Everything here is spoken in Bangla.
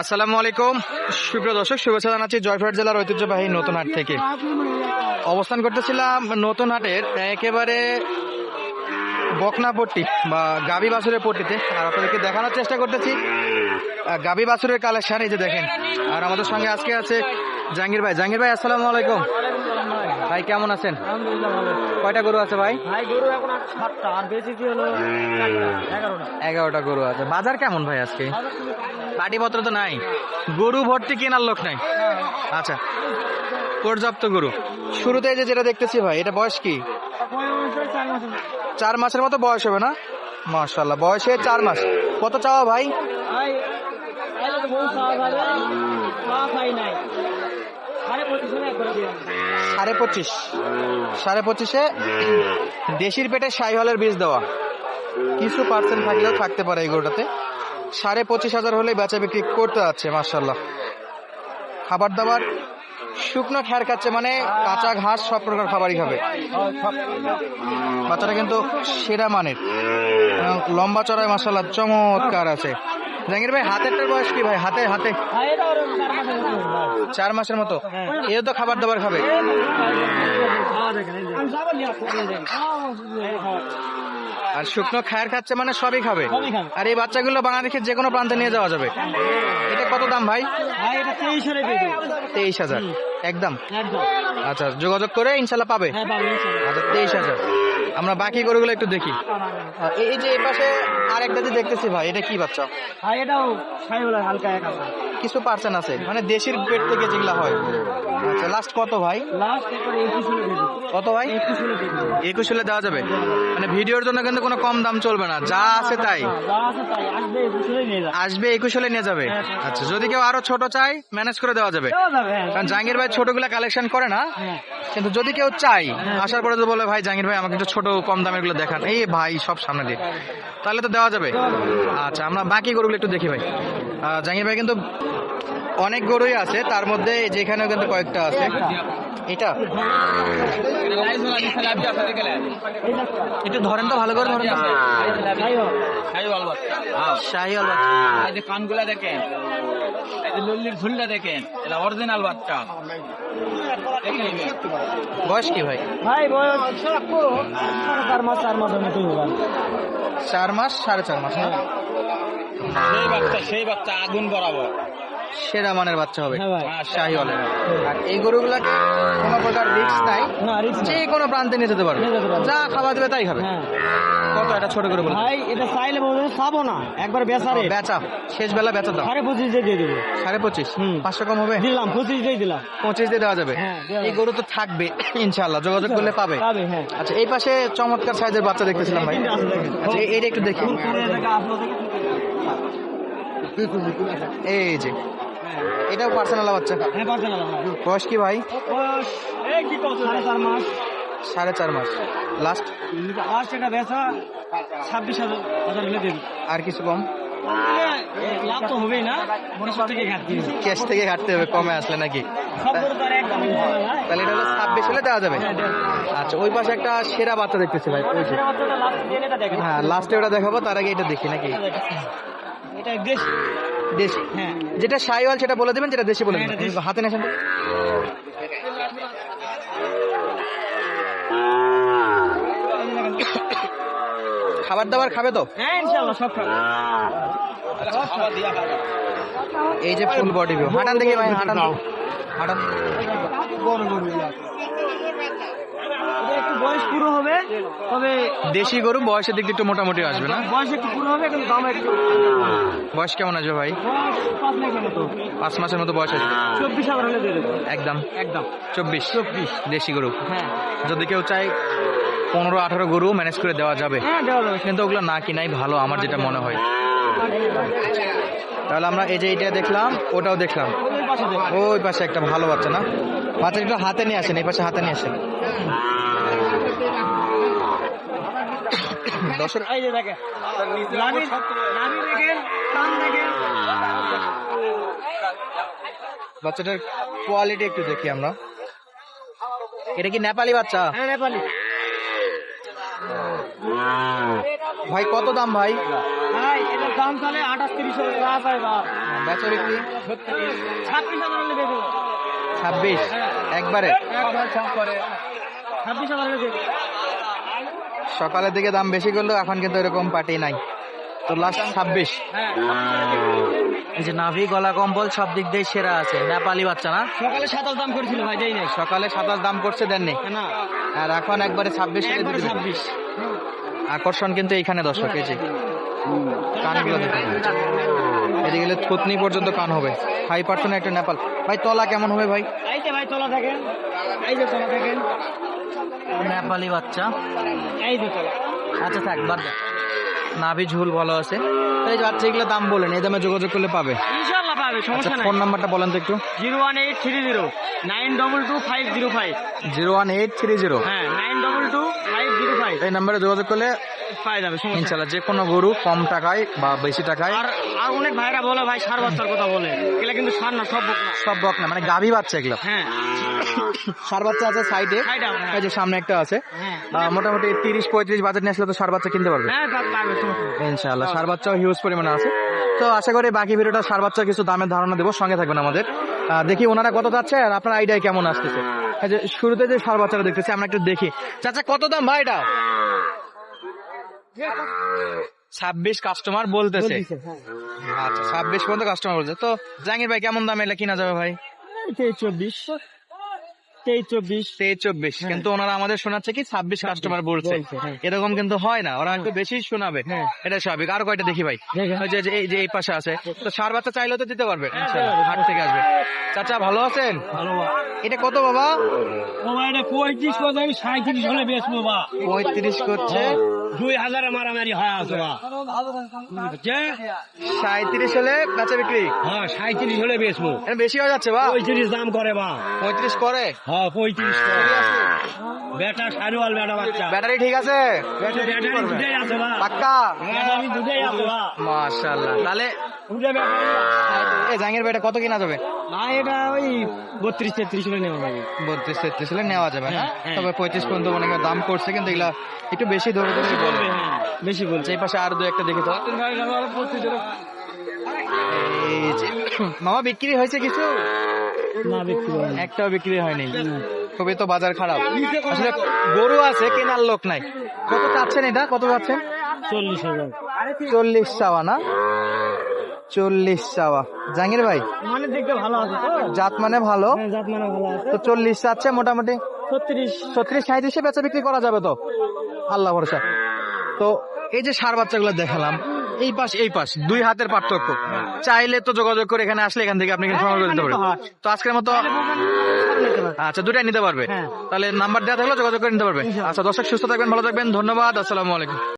আসসালামু আলাইকুম। সুপ্রিয় দর্শক শুভেচ্ছা জানাচ্ছি জয়পুরহাট জেলার ঐতিহ্যবাহী নতুন হাট থেকে। অবস্থান করতেছিলাম নতুন হাটের একেবারে বকনাপট্টি বা গাবি বাছুরের পট্টিতে। আর আপনাদেরকে দেখানোর চেষ্টা করতেছি। গাবি বাছুরের কালেকশন এই যে দেখেন। আর আমাদের সঙ্গে আজকে আছে জাহাঙ্গীর ভাই। জাহাঙ্গীর ভাই আসসালামু আলাইকুম। ভাই কেমন আছেন? কয়টা গরু আছে ভাই? ভাই গরু এখন সাতটা। আর বেশি কি হলো? এগারোটা। এগারোটা। গরু আছে। বাজার কেমন ভাই আজকে? পাটিপত্র তো নাই। গরু ভর্তি কেনার লোক নাই। আচ্ছা পর্যাপ্ত গরু। শুরুতে যে যেটা দেখতেছি ভাই, এটা বয়স কি? চার মাসের মতো বয়স হবে না? মাশাল্লাহ বয়সে চার মাস। কত চাওয়া ভাই? সাড়ে পঁচিশ। সাড়ে পঁচিশে দেশির পেটে সাইহলের বীজ দেওয়া। কিছু পার্সেন্ট থাকলেও থাকতে পারে এই গরুটাতে। সাড়ে পঁচিশ হাজার হলে বেচা বিক্রি করতে যাচ্ছে মার্শাল্লাহ খাবার দাবার শুকনো খ্যার খাচ্ছে মানে কাঁচা ঘাস, সব প্রকার খাবারই খাবে। বাচ্চাটা কিন্তু সেরা মানের। লম্বা চড়ায় মাসাল্লাহ চমৎকার আছে। জাহাঙ্গীর ভাই হাতেরটার বয়স কি ভাই? হাতে হাতে। চার মাসের মতো। এও তো খাবার দাবার খাবে। আর শুকনো খায়ের খাচ্ছে মানে সবই খাবে। আর এই বাচ্চাগুলো বাংলাদেশের যে কোনো প্রান্তে নিয়ে যাওয়া যাবে। এটা কত দাম ভাই? তেইশ হাজার একদম? আচ্ছা যোগাযোগ করে ইনশাল্লাহ পাবে। হ্যাঁ। আচ্ছা তেইশ হাজার। আমরা বাকি গরুগুলো একটু দেখি। এই যে এই পাশে আরেকটা যে দেখতেছি ভাই এটা কি বাচ্চা? ভাই এটাও হালকা এক আছে। কিছু পার্সেন্ট আছে মানে দেশের পেট থেকে যেগুলা হয়। আচ্ছা লাস্ট কত ভাই? লাস্ট একবারে একুশ হলে কত ভাই? একুশ হলে দেওয়া যাবে। মানে ভিডিওর জন্য কিন্তু কোনো কম দাম চলবে না যা আছে তাই। হ্যাঁ, যা আছে তাই আসবে একুশ হলে নিয়ে যাবে। আসবে একুশ হলে নিয়ে যাবে। আচ্ছা যদি কেউ আরও ছোট চাই ম্যানেজ করে দেওয়া যাবে। দেওয়া যাবে হ্যাঁ। কারণ জাহাঙ্গীর ভাই ছোটগুলা কালেকশন করে না। হ্যাঁ। কিন্তু যদি কেউ চাই আসার পরে তো বলে ভাই জাহাঙ্গীর ভাই আমাকে একটু ছোট কম দামেরগুলো দেখান। এই ভাই সব সামনে দিয়ে। তাহলে তো দেওয়া যাবে। আচ্ছা আমরা বাকি গরুগুলো একটু দেখি ভাই। জাহাঙ্গীর ভাই কিন্তু অনেক গরুই আছে তার মধ্যে এই যে এখানেও কিন্তু কয়েকটা আছে। এটা? একটু ধরেন তো ভালো করে ধরেন তো। শাহি কানগুলা দেখেন এই যে লল্লির ঝুলটা দেখেন এটা অরিজিনাল বাচ্চা। বয়স কি ভাই? ভাই বয়স চার মাস চার মাসের মতোই হবে চার মাস সাড়ে চার মাস না? সেই বাচ্চা সেই বাচ্চা আগুন বরাবর। সেরা মানের বাচ্চা হবে হ্যাঁ শাহি আলের আর এই গরুগুলা কোনো প্রকার রিস্ক নাই। যে কোনো প্রান্তে নিয়ে যেতে পারবে। যা খাবার দেবে তাই খাবে হ্যাঁ। কত একটা ছোট করে ভাই এটা চাইলে বলব খাব না। একবার বেসারে বেচা। শেষ বেলা বেচা দাও। সাড়ে পঁচিশ দিয়ে দেবো। সাড়ে পঁচিশ। পাঁচশো কম হবে? দিলাম পঁচিশ দিয়ে দিলাম। পঁচিশ দিয়ে দেওয়া যাবে। হ্যাঁ, এই গরু তো থাকবে ইনশাল্লাহ যোগাযোগ করলে পাবে। পাবে আচ্ছা এই পাশে চমৎকার সাইজের বাচ্চা দেখতেছিলাম ভাই। আচ্ছা এই- একটু দেখি। এই যে। এটাও পার্সোনাল বাচ্চা। হ্যাঁ পারছে বয়স কি ভাই? বয়স এই কি কত সাড়ে চার মাস। সাড়ে চার মাস। লাস্ট লাস্ট এটা বেচা ছাব্বিশ হাজার হাজার হলে দেবে। আর কিছু কম? লাভ তো হবেই না। থেকে ঘাটতি। ক্যাশ থেকে ঘাটতে হবে কমে আসলে নাকি? না। তাহলে এটা হলো ছাব্বিশ হলে দেওয়া যাবে? আচ্ছা ওই পাশে একটা সেরা বাচ্চা দেখতেছি ভাই হ্যাঁ লাস্টে ওটা দেখাবো তার আগে এটা দেখি নাকি? এটা দেশ দেশি হ্যাঁ। যেটা সাইওয়াল সেটা বলে দেবেন যেটা দেশি বলে হ্যাঁ, দেবেন। হাতে নেছেন তো। খাবার দাবার খাবে তো? হ্যাঁ ইনশাআল্লাহ সব খাবে। এই যে ফুল বডি ভিউ হাঁটান দেখি ভাই হাঁটান। হাঁটান। এটা একটু বয়স পুরো হবে তবে দেশি গরু বয়সের দিক দিয়ে একটু মোটামুটি আসবে না? বয়স একটু পুরো হবে কিন্তু দাম একটু বয়স কেমন আসবে ভাই? পাঁচ মাসের মতো বয়স আসবে চব্বিশ হাজার হলে একদম? একদম। চব্বিশ? চব্বিশ। দেশি গরু? হ্যাঁ। যদি কেউ চায় পনেরো আঠারো গরু ম্যানেজ করে দেওয়া যাবে। হ্যাঁ কিন্তু ওগুলো না কিনাই ভালো আমার যেটা মনে হয়। তাহলে আমরা এই যে এটা দেখলাম ওটাও দেখলাম। ওই পাশে ওই পাশে একটা ভালো বাচ্চা না? বাচ্চা একটু হাতে নিয়ে আসেন এই পাশে হাতে নিয়ে আসেন। বাচ্চাটার কোয়ালিটি একটু দেখি আমরা। এটা কি নেপালি বাচ্চা? হ্যাঁ নেপালি। ভাই কত দাম ভাই? ভাই এটার দাম তাহলে আঠাশ তিরিশ হাজার। বেচা বিক্রি? ছাব্বিশ হাজার ছাব্বিশ একবারে। সকালের দিকে দাম বেশি করলেও এখন কিন্তু এরকম পার্টি নাই। তো লাস্ট ছাব্বিশ। হ্যাঁ এই যে নাভি গলা কম্বল সব দিক দিয়ে সেরা আছে। নেপালি বাচ্চা না? সকালে সাতাশ দাম করেছিল ভাই যাই নাই সকালে সাতাশ দাম করছে দেননি। না। আর এখন একবারে ছাব্বিশ ছাব্বিশ। আকর্ষণ কিন্তু এইখানে দর্শক এই কানগুলো এদিকে গেলে থুতনি পর্যন্ত কান হবে। ফাইভ পার্সেন্ট একটা নেপাল। ভাই তলা কেমন হবে ভাই? এই যে ভাই তোলা দেখেন। এই যে তোলা দেখেন। নেপালি বাচ্চা। এই যে তোলা। আচ্ছা থাক বাদ নাভি ঝুল ভালো আছে। এই বাচ্চা এগুলো দাম বলেন এই দামে যোগাযোগ করলে পাবে। ইনশাল্লাহ পাবে আচ্ছা সমস্যা নাই। ফোন নাম্বারটা বলেন তো একটু। Zero one eight three zero nine double two five zero five. Zero one eight three zero. হ্যাঁ nine double two five zero five. এই নাম্বারে যোগাযোগ করলে যাবে ইনশাল্লাহ যে কোনো গরু কম টাকায় বা বেশি টাকায়। আর আর অনেক ভাইরা বলে ভাই সার বাচ্চার কথা বলে। এগুলা কিন্তু সার না সব বক না সব বক না মানে গাভী বাচ্চা এগুলো। হ্যাঁ। সার বাচ্চা আছে সাইডে। এই যে সামনে একটা আছে। হ্যাঁ। মোটামুটি তিরিশ পঁয়ত্রিশ বাজার নিয়ে আসলে তো সার বাচ্চা কিনতে পারবে। হ্যাঁ। ইনশাআল্লাহ সার বাচ্চাও হিউজ পরিমাণে আছে। তো আশা করি বাকি ভিডিওটা সার বাচ্চা কিছু দামের ধারণা দেবো সঙ্গে থাকবেন আমাদের। দেখি ওনারা কত যাচ্ছে আর আপনার আইডিয়া কেমন আসতেছে। শুরুতে যে সার বাচ্চাটা দেখতেছি আমরা একটু দেখি। চাচা কত দাম ভাই এটা? ছাব্বিশ কাস্টমার বলতেছে। হ্যাঁ। আচ্ছা ছাব্বিশ পর্যন্ত কাস্টমার বলছে। তো জাহাঙ্গীর ভাই কেমন দাম এলে কিনা যাবে ভাই? চব্বিশ। তেইশ চব্বিশ। তেইশ চব্বিশ। কিন্তু ওনারা আমাদের শোনাচ্ছে কি? ছাব্বিশ কাস্টমার বলছে। হ্যাঁ। এরকম কিন্তু হয় না। ওরা একটু বেশি শোনাবে। হ্যাঁ। এটা স্বাভাবিক। আর কয়টা দেখি ভাই? যে এই যে এই পাশে আছে। তো সার বাচ্চা চাইলেও তো দিতে পারবে। হাট থেকে আসবে। চাচা ভালো আছেন? এটা কত বাবা? পঁয়ত্রিশ কথা আমি সাঁত্রিশ হলে বেচবো বা পঁয়ত্রিশ করছে। দুই হাজার মারামারি হয় আছে সাঁত্রিশ হলে বেচা বিক্রি? হ্যাঁ সাঁত্রিশ হলে বেচবো। বেশি হয়ে যাচ্ছে বা পঁয়ত্রিশ দাম করে বা পঁয়ত্রিশ করে? হ্যাঁ। পঁয়ত্রিশ বেটা সারুয়াল বেটা বাচ্চা। ব্যাটারি ঠিক আছে? ব্যাটারি দুটাই আছে পাক্কা? ব্যাটারি দুটাই আছে বা। তাহলে দুটা ব্যাটারি এ জাহাঙ্গীর ভাই কত কিনা যাবে? না এটা ওই বত্রিশ তেত্রিশ হলে নেওয়া যাবে। বত্রিশ তেত্রিশ হলে নেওয়া যাবে না হ্যাঁ, হ্যাঁ। তবে পঁয়ত্রিশ পর্যন্ত অনেক দাম করছে কিন্তু এগুলা একটু বেশি ধরে ধরে বলবে। হ্যাঁ বেশি বলছে এই পাশে আর দু একটা দেখি তো মামা বিক্রি হয়েছে কিছু? না বিক্রি করে না। একটাও বিক্রি হয়নি। খুবই তো বাজার খারাপ। আসলে গরু আছে কেনার লোক নাই। কত চাচ্ছেন এটা? কত চাচ্ছেন? চল্লিশ হাজার। চল্লিশ চাওয়া না? চল্লিশ চাওয়া। জাহাঙ্গীর ভাই? মানে দেখতে ভালো আছে জাত মানে ভালো। হ্যাঁ, জাত মানে ভালো আছে। তো চল্লিশ চাচ্ছে মোটামুটি? ছত্রিশ। ছত্রিশ সাঁত্রিশে বেচা বিক্রি করা যাবে তো? আল্লাহ ভরসা। তো এই যে সার বাচ্চাগুলো দেখালাম এই পাশ এই পাশ। দুই হাতের পার্থক্য। চাইলে তো যোগাযোগ করে এখানে আসলে এখান থেকে আপনি কিন্তু সংগ্রহ পারবেন। তো আজকের মতো আচ্ছা দুটাই নিতে পারবে। হ্যাঁ। তাহলে নাম্বার দেওয়া থাকলে যোগাযোগ করে নিতে পারবে। আচ্ছা দর্শক সুস্থ থাকবেন ভালো থাকবেন। ধন্যবাদ আসসালামু আলাইকুম।